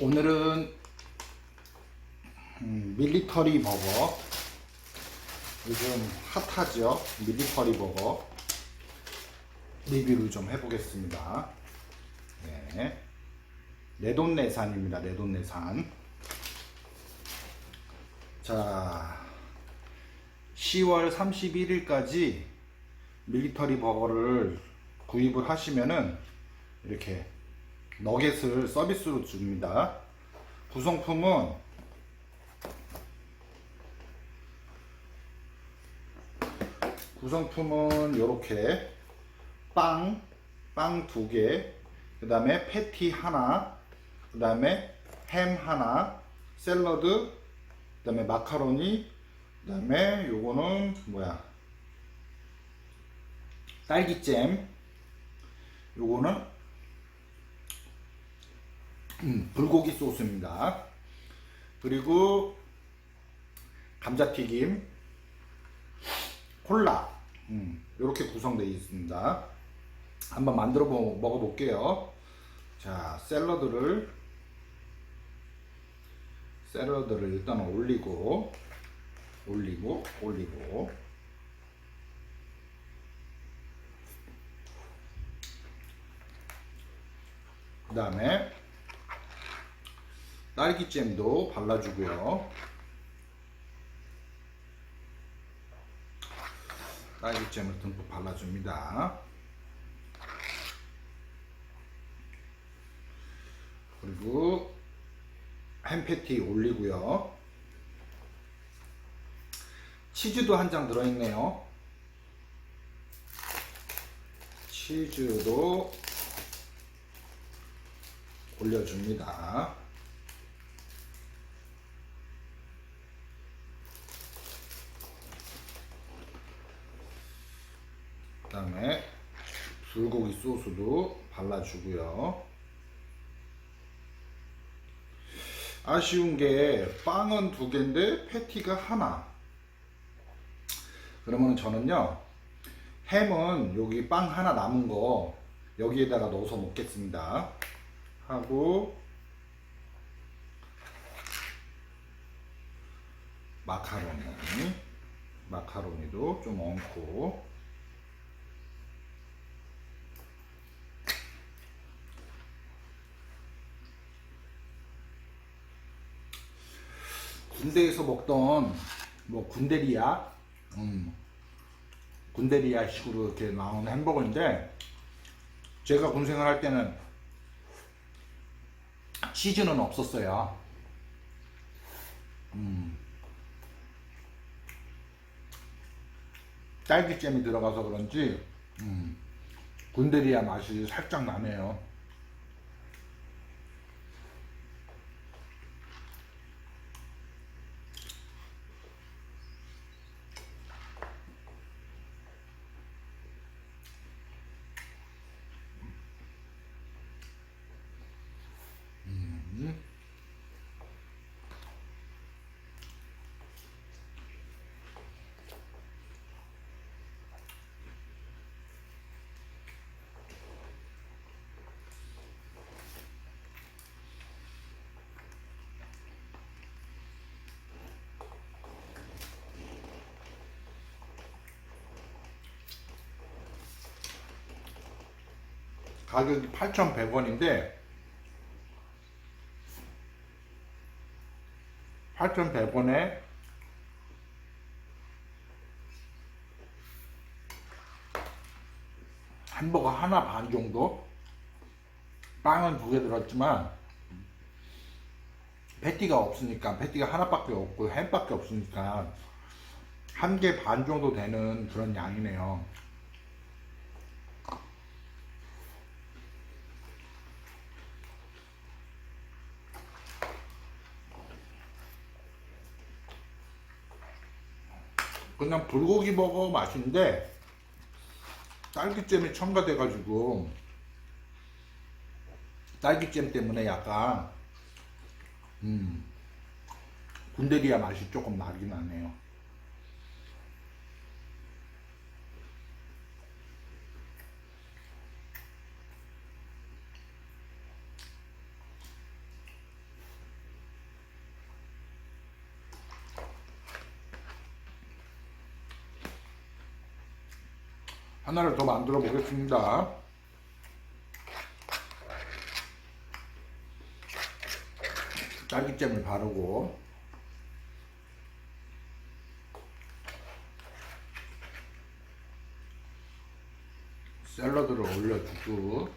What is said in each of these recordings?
오늘은 음, 밀리터리 버거. 요즘 핫하죠? 밀리터리 버거. 리뷰를 좀 해보겠습니다. 네. 내돈내산입니다 내돈내산. 자 10월 31일까지 밀리터리 버거를 구입을 하시면은 이렇게 너겟을 서비스로 줍니다. 구성품은 구성품은 이렇게 빵, 빵 두 개, 그 다음에 패티 하나, 그 다음에 햄 하나, 샐러드, 그 다음에 마카로니, 그 다음에 요거는 뭐야? 딸기잼, 요거는 음, 불고기 소스입니다. 그리고 감자튀김, 콜라 음, 이렇게 구성되어 있습니다. 한번 만들어 보, 먹어볼게요. 자 샐러드를 샐러드를 일단 올리고 올리고 올리고 그 다음에 딸기잼도 발라주고요. 딸기잼을 듬뿍 발라줍니다. 그리고 햄패티 올리고요. 치즈도 한 장 들어있네요. 치즈도 올려줍니다. 다음에 불고기 소스도 발라주고요. 아쉬운 게 빵은 두 개인데 패티가 하나. 그러면 저는요 햄은 여기 빵 하나 남은 거 여기에다가 넣어서 먹겠습니다. 하고 마카로니 마카로니도 좀 얹고 군대에서 먹던 뭐 군대리야, 음, 군대리야 식으로 이렇게 나오는 햄버거인데 제가 군 생활할 때는 치즈는 없었어요. 음, 딸기잼이 들어가서 그런지 음, 군대리야 맛이 살짝 나네요. 가격이 8,100원인데 8,100원에 햄버거 하나 반 정도 빵은 두 개 들었지만 패티가 없으니까 패티가 하나밖에 없고 햄밖에 없으니까 한 개 반 정도 되는 그런 양이네요. 그냥 불고기 버거 맛인데 딸기잼이 첨가돼가지고 딸기잼 때문에 약간 음 군대리아 맛이 조금 나긴 하네요. 하나를 더 만들어 보겠습니다. 딸기잼을 바르고 샐러드를 올려주고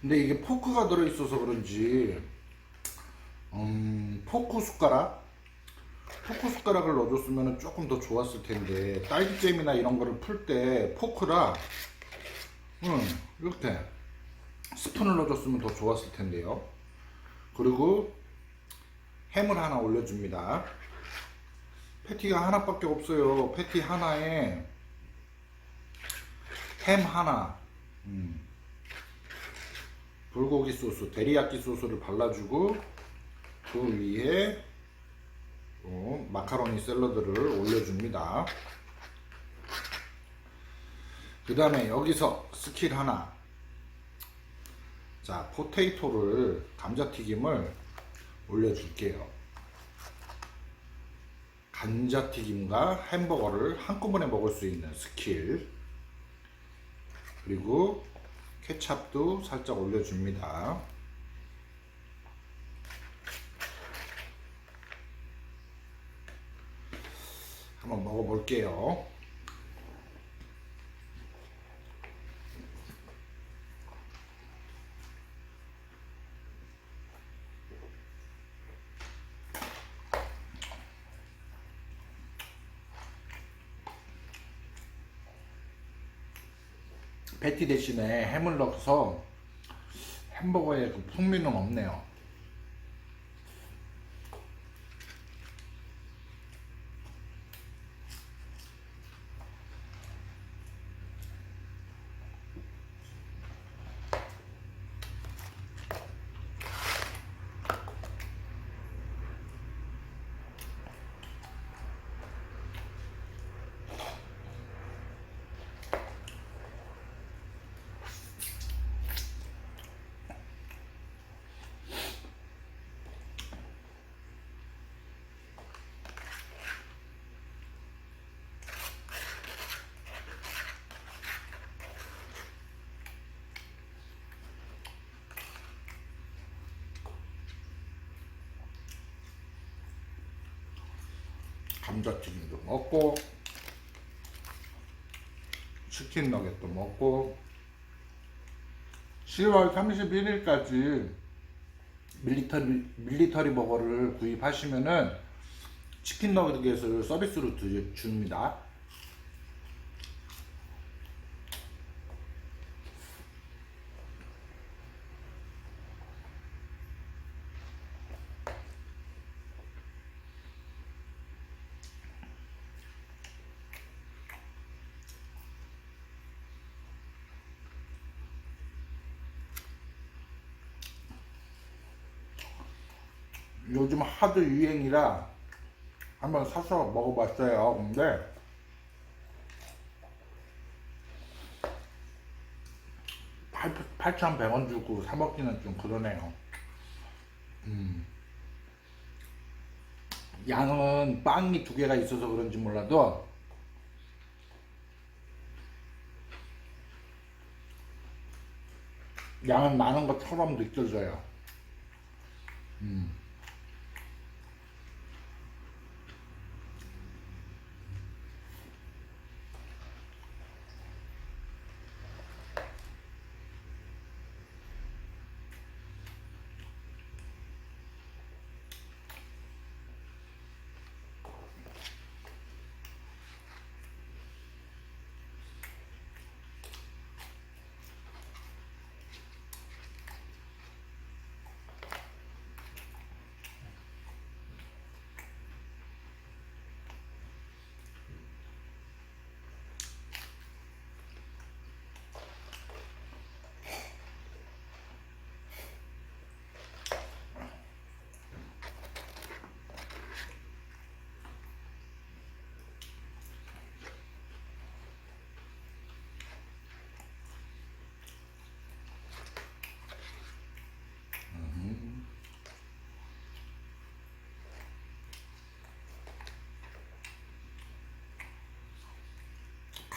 근데 이게 포크가 들어있어서 그런지 음, 포크 숟가락? 포크 숟가락을 넣어줬으면 조금 더 좋았을 텐데 딸기잼이나 이런 거를 풀 때 포크라 음, 이렇게 스푼을 넣어줬으면 더 좋았을 텐데요. 그리고 햄을 하나 올려줍니다. 패티가 하나밖에 없어요. 패티 하나에 햄 하나 음. 불고기 소스, 데리야끼 소스를 발라주고 그 위에 또 마카로니 샐러드를 올려줍니다. 그 다음에 여기서 스킬 하나. 자, 포테이토를, 감자튀김을 올려줄게요. 감자튀김과 햄버거를 한꺼번에 먹을 수 있는 스킬. 그리고 케찹도 살짝 올려줍니다. 한번 먹어볼게요. 패티 대신에 햄을 넣어서 햄버거의 그 풍미는 없네요. 감자튀김도 먹고 치킨 너겟도 먹고 10월 31일까지 밀리터리, 밀리터리 버거를 구입하시면은 치킨 너겟을 서비스로 드- 줍니다. 요즘 하도 유행이라 한번 사서 먹어봤어요. 근데 팔 8,100원 주고 사 먹기는 좀 그러네요. 음. 양은 빵이 두 개가 있어서 그런지 몰라도 양은 많은 것처럼 느껴져요. 음.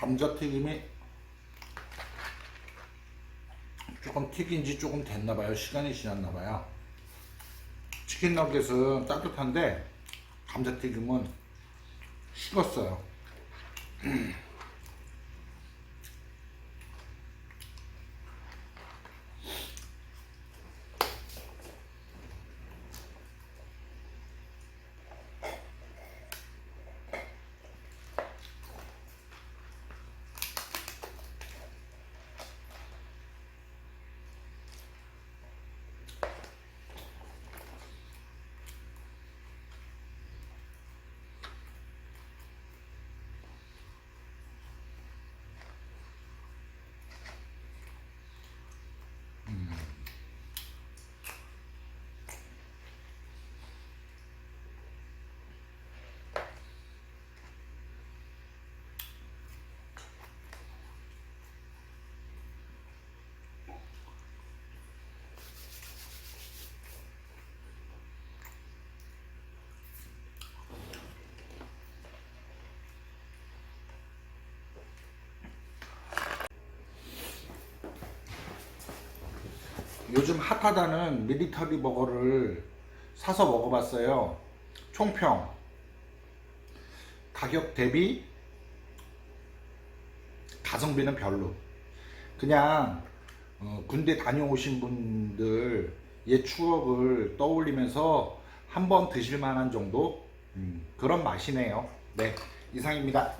감자튀김이 조금 튀긴 지 조금 됐나봐요. 시간이 지났나봐요. 치킨 너겟은 따뜻한데 감자튀김은 식었어요. 요즘 핫하다는 미리터리 버거를 사서 먹어봤어요. 총평. 가격 대비 가성비는 별로. 그냥 어, 군대 다녀오신 분들 옛 추억을 떠올리면서 한번 드실 만한 정도 음, 그런 맛이네요. 네, 이상입니다.